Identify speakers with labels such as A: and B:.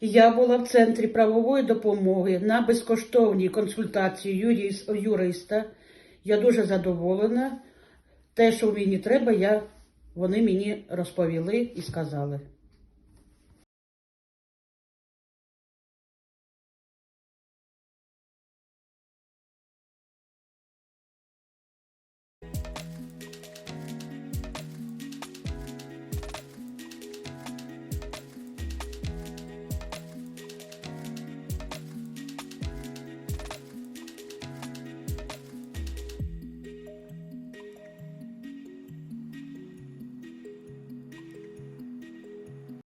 A: Я була в центрі правової допомоги на безкоштовній консультації юріс- юриста. Я дуже задоволена. Те, що мені треба, я, вони мені розповіли і сказали.